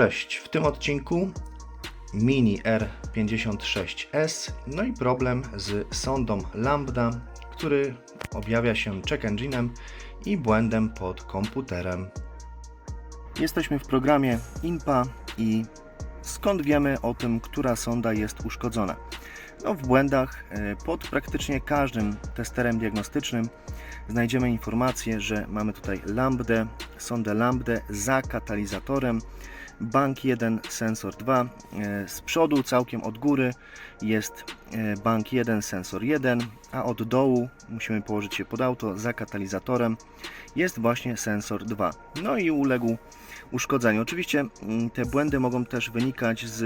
Cześć, w tym odcinku Mini R56S, no i problem z sondą Lambda, który objawia się check engine'em i błędem pod komputerem. Jesteśmy w programie INPA i skąd wiemy o tym, która sonda jest uszkodzona? No, w błędach e, pod praktycznie każdym testerem diagnostycznym znajdziemy informację, że mamy tutaj lambdę, sondę lambdę za katalizatorem, bank 1, sensor 2, e, z przodu całkiem od góry jest e, bank 1, sensor 1, a od dołu musimy położyć się pod auto za katalizatorem jest właśnie sensor 2. No i uległ uszkodzeniu. Oczywiście mm, te błędy mogą też wynikać z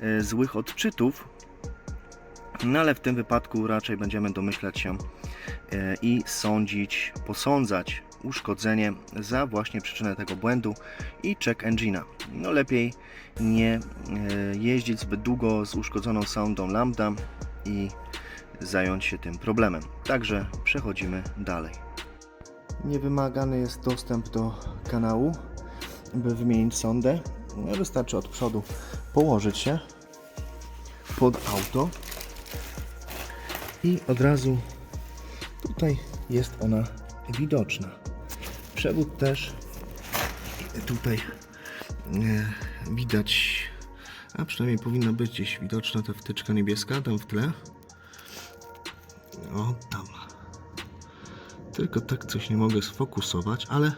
e, złych odczytów, no ale w tym wypadku raczej będziemy domyślać się i sądzić, posądzać uszkodzenie za właśnie przyczynę tego błędu i check engine'a. No lepiej nie e, jeździć zbyt długo z uszkodzoną soundą lambda i zająć się tym problemem. Także przechodzimy dalej. Niewymagany jest dostęp do kanału, by wymienić sondę. Wystarczy od przodu położyć się pod auto i od razu tutaj jest ona widoczna. Przewód też tutaj e, widać, a przynajmniej powinna być gdzieś widoczna ta wtyczka niebieska tam w tle. O, tam. Tylko tak coś nie mogę sfokusować, ale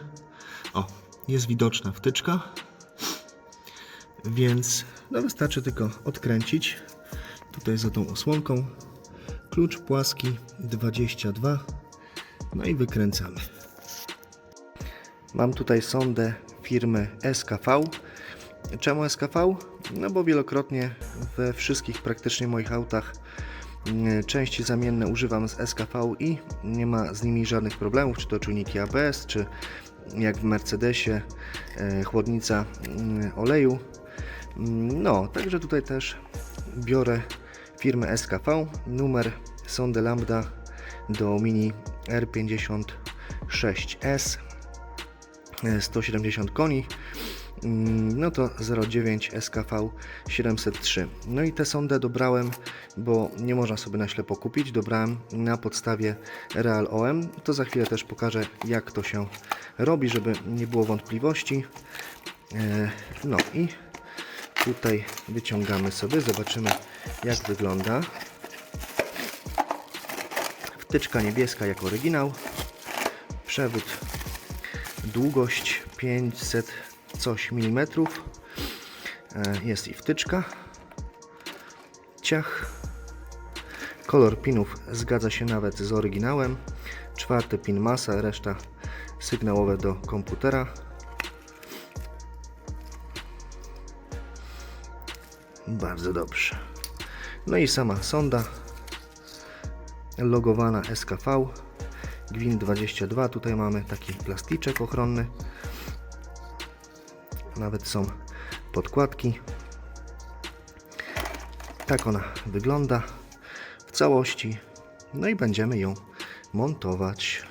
o, jest widoczna wtyczka. Więc no wystarczy tylko odkręcić tutaj za tą osłonką klucz płaski 22 no i wykręcamy mam tutaj sondę firmy SKV czemu SKV? no bo wielokrotnie we wszystkich praktycznie moich autach mm, części zamienne używam z SKV i nie ma z nimi żadnych problemów, czy to czujniki ABS, czy jak w Mercedesie e, chłodnica mm, oleju. Mm, No, także tutaj też biorę firmę SKV, numer sondy Lambda do Mini R56S, e, 170 koni, Mm, no to 09 SKV 703. No i tę sondę dobrałem, bo nie można sobie na ślepo kupić, dobrałem na podstawie Real OM. To za chwilę też pokażę jak to się robi, żeby nie było wątpliwości. E, No i tutaj wyciągamy sobie, zobaczymy jak wygląda. Wtyczka niebieska jak oryginał. Przewód długość 500 coś milimetrów. E, Jest i wtyczka. Ciach. Kolor pinów zgadza się nawet z oryginałem. Czwarty pin masa, reszta sygnałowe do komputera. Bardzo dobrze. No i sama sonda logowana SKV Gwin 22 tutaj mamy taki plasticzek ochronny. Nawet są podkładki. Tak ona wygląda w całości. No i będziemy ją montować.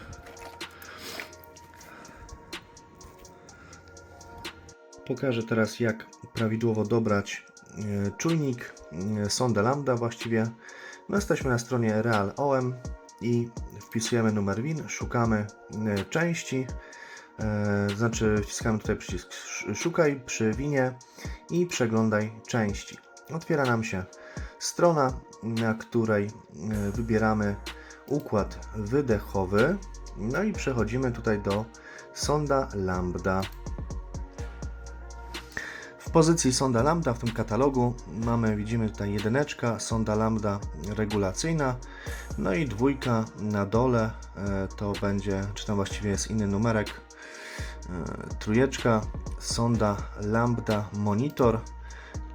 Pokażę teraz jak prawidłowo dobrać e, czujnik e, sondę lambda właściwie. No jesteśmy na stronie Real OM i wpisujemy numer WIN, szukamy e, części E, znaczy wciskamy tutaj przycisk sz- szukaj przy winie i przeglądaj części. Otwiera nam się strona, na której e, wybieramy układ wydechowy. No i przechodzimy tutaj do sonda lambda. W pozycji sonda lambda w tym katalogu mamy, widzimy tutaj jedyneczka, sonda lambda regulacyjna, no i dwójka na dole e, to będzie, czy tam właściwie jest inny numerek, e, trójeczka, sonda lambda monitor.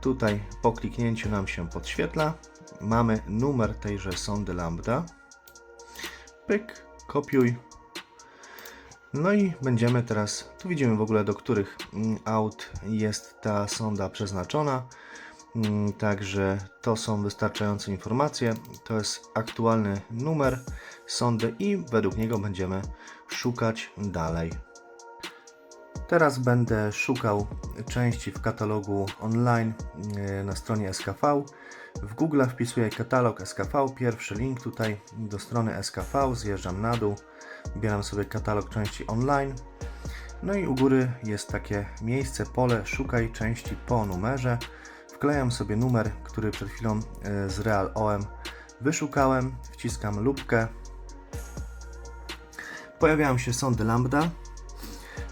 Tutaj po kliknięciu nam się podświetla. Mamy numer tejże sondy lambda. Pyk, kopiuj. No i będziemy teraz, tu widzimy w ogóle do których mm, aut jest ta sonda przeznaczona. Mm, Także to są wystarczające informacje. To jest aktualny numer sondy i według niego będziemy szukać dalej. Teraz będę szukał części w katalogu online e, na stronie SKV. W Google wpisuję katalog SKV, pierwszy link tutaj do strony SKV, zjeżdżam na dół, wybieram sobie katalog części online. No i u góry jest takie miejsce, pole szukaj części po numerze. Wklejam sobie numer, który przed chwilą e, z Real OM wyszukałem, wciskam lubkę. Pojawiają się sądy lambda.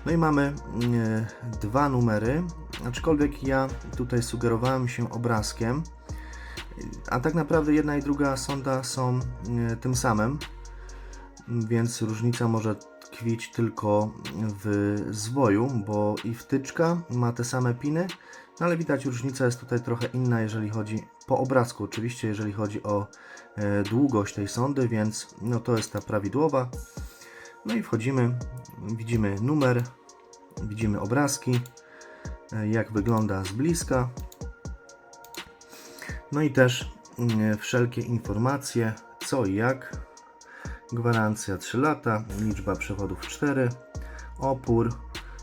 No i mamy e, dwa numery, aczkolwiek ja tutaj sugerowałem się obrazkiem, a tak naprawdę jedna i druga sonda są e, tym samym, więc różnica może tkwić tylko w zwoju, bo i wtyczka ma te same piny, no ale widać różnica jest tutaj trochę inna, jeżeli chodzi po obrazku, oczywiście jeżeli chodzi o e, długość tej sondy, więc no to jest ta prawidłowa. No i wchodzimy, widzimy numer, widzimy obrazki, e, jak wygląda z bliska. No i też mm, wszelkie informacje, co i jak. Gwarancja 3 lata, liczba przewodów 4, opór,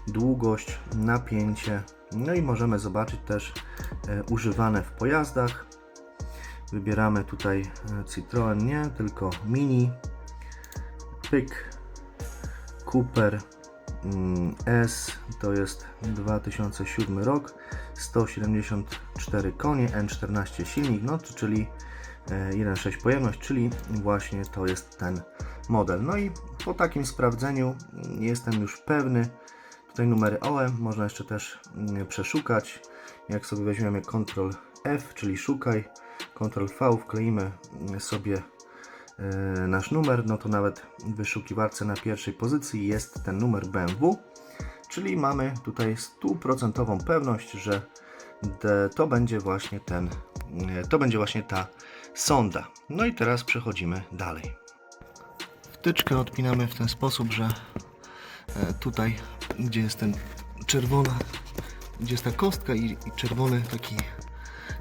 długość, napięcie. No i możemy zobaczyć też e, używane w pojazdach. Wybieramy tutaj e, Citroen, nie, tylko Mini, Pyk, Cooper mm, S, to jest 2007 rok, 174 konie, N14 silnik, no czyli e, 1.6 pojemność, czyli właśnie to jest ten model. No i po takim sprawdzeniu mm, jestem już pewny, tutaj numery OE można jeszcze też mm, przeszukać, jak sobie weźmiemy Ctrl F, czyli szukaj, Ctrl V, wkleimy mm, sobie e, nasz numer, no to nawet w wyszukiwarce na pierwszej pozycji jest ten numer BMW, czyli mamy tutaj stuprocentową pewność, że to będzie właśnie ten, e, to będzie właśnie ta sonda. No i teraz przechodzimy dalej. Wtyczkę odpinamy w ten sposób, że tutaj, gdzie jest ten czerwona, gdzie jest ta kostka i, i czerwony taki,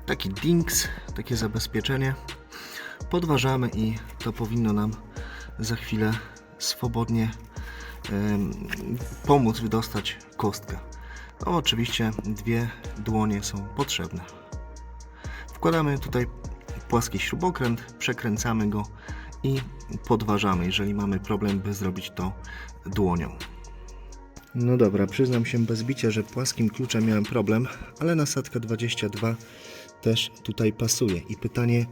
taki dings, takie zabezpieczenie, podważamy i to powinno nam za chwilę swobodnie pomóc wydostać kostkę. No, oczywiście dwie dłonie są potrzebne. Wkładamy tutaj płaski śrubokręt, przekręcamy go i podważamy, jeżeli mamy problem, by zrobić to dłonią. No dobra, przyznam się bez bicia, że płaskim kluczem miałem problem, ale nasadka 22 też tutaj pasuje. I pytanie,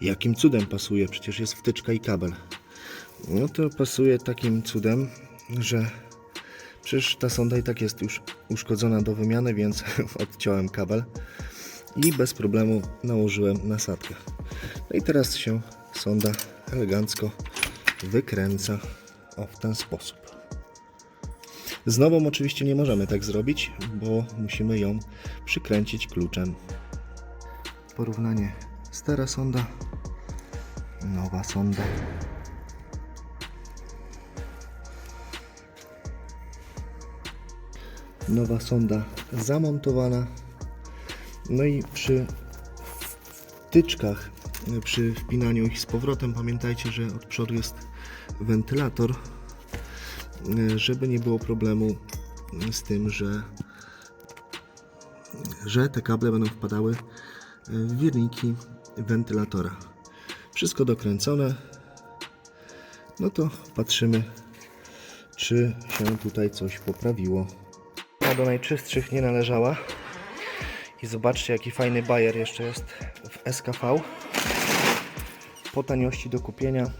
jakim cudem pasuje? Przecież jest wtyczka i kabel. No to pasuje takim cudem, że przecież ta sonda i tak jest już uszkodzona do wymiany, więc odciąłem kabel i bez problemu nałożyłem nasadkę. No i teraz się sonda elegancko wykręca o w ten sposób. Z nową oczywiście nie możemy tak zrobić, bo musimy ją przykręcić kluczem. Porównanie stara sonda, nowa sonda. Nowa sonda zamontowana. No i przy wtyczkach, przy wpinaniu ich z powrotem, pamiętajcie, że od przodu jest wentylator, żeby nie było problemu z tym, że, że te kable będą wpadały w wirniki wentylatora. Wszystko dokręcone. No to patrzymy, czy się tutaj coś poprawiło. No, do najczystszych nie należała. I zobaczcie, jaki fajny bajer jeszcze jest w SKV. Po taniości do kupienia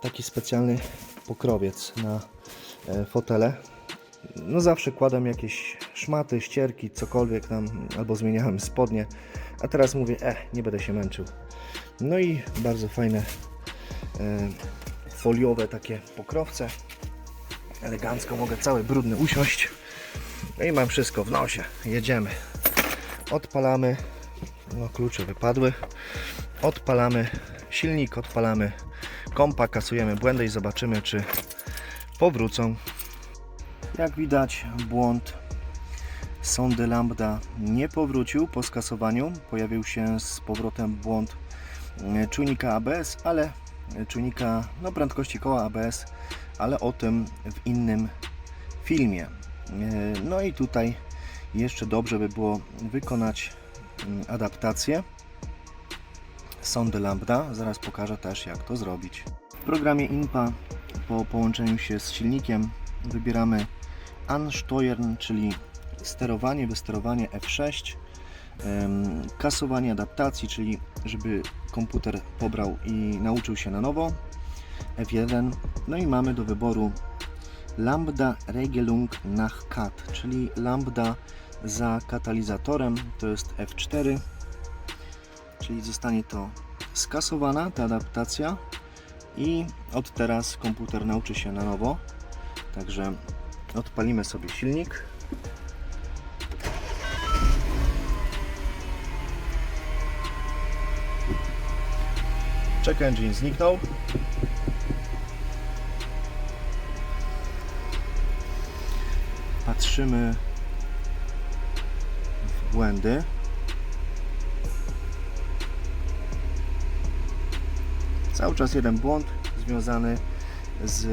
taki specjalny pokrowiec na e, fotele. No zawsze kładam jakieś szmaty, ścierki, cokolwiek tam, albo zmieniałem spodnie. A teraz mówię, e, nie będę się męczył. No i bardzo fajne e, foliowe takie pokrowce. Elegancko mogę cały brudny usiąść. No i mam wszystko w nosie. Jedziemy. Odpalamy. No klucze wypadły. Odpalamy silnik, odpalamy kompa, kasujemy błędy i zobaczymy czy powrócą. Jak widać błąd sondy lambda nie powrócił po skasowaniu. Pojawił się z powrotem błąd e, czujnika ABS, ale e, czujnika no, prędkości koła ABS, ale o tym w innym filmie. No i tutaj jeszcze dobrze by było wykonać adaptację sondy lambda. Zaraz pokażę też jak to zrobić. W programie INPA po połączeniu się z silnikiem wybieramy Ansteuern, czyli sterowanie, wysterowanie F6, em, kasowanie adaptacji, czyli żeby komputer pobrał i nauczył się na nowo, F1, no i mamy do wyboru Lambda Regelung nach Cat, czyli lambda za katalizatorem, to jest F4, czyli zostanie to skasowana, ta adaptacja i od teraz komputer nauczy się na nowo. Także odpalimy sobie silnik. Check engine zniknął. Patrzymy błędy. Cały czas jeden błąd związany z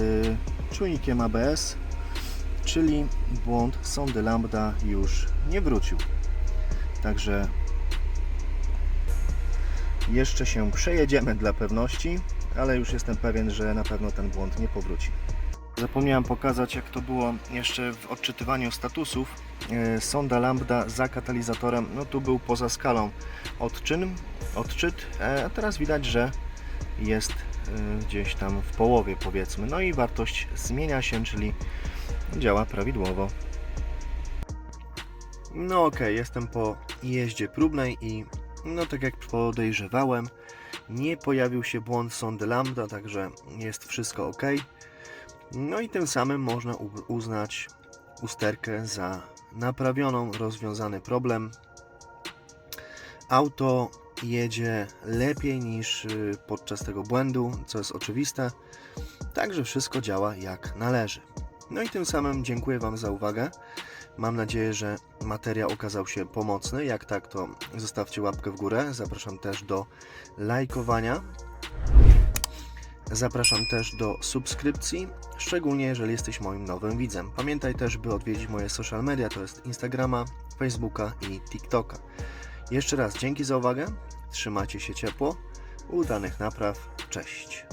czujnikiem ABS, czyli błąd sondy lambda już nie wrócił. Także jeszcze się przejedziemy dla pewności, ale już jestem pewien, że na pewno ten błąd nie powróci. Zapomniałem pokazać, jak to było jeszcze w odczytywaniu statusów. E, Sonda lambda za katalizatorem, no tu był poza skalą odczyn, odczyt, e, a teraz widać, że jest e, gdzieś tam w połowie powiedzmy. No i wartość zmienia się, czyli działa prawidłowo. No ok, jestem po jeździe próbnej i no tak jak podejrzewałem, nie pojawił się błąd sondy lambda, także jest wszystko ok. No i tym samym można uznać usterkę za naprawioną, rozwiązany problem. Auto jedzie lepiej niż y, podczas tego błędu, co jest oczywiste. Także wszystko działa jak należy. No i tym samym dziękuję Wam za uwagę. Mam nadzieję, że materiał okazał się pomocny. Jak tak, to zostawcie łapkę w górę. Zapraszam też do lajkowania. Zapraszam też do subskrypcji, szczególnie jeżeli jesteś moim nowym widzem. Pamiętaj też, by odwiedzić moje social media, to jest Instagrama, Facebooka i TikToka. Jeszcze raz dzięki za uwagę, trzymajcie się ciepło, udanych napraw, cześć.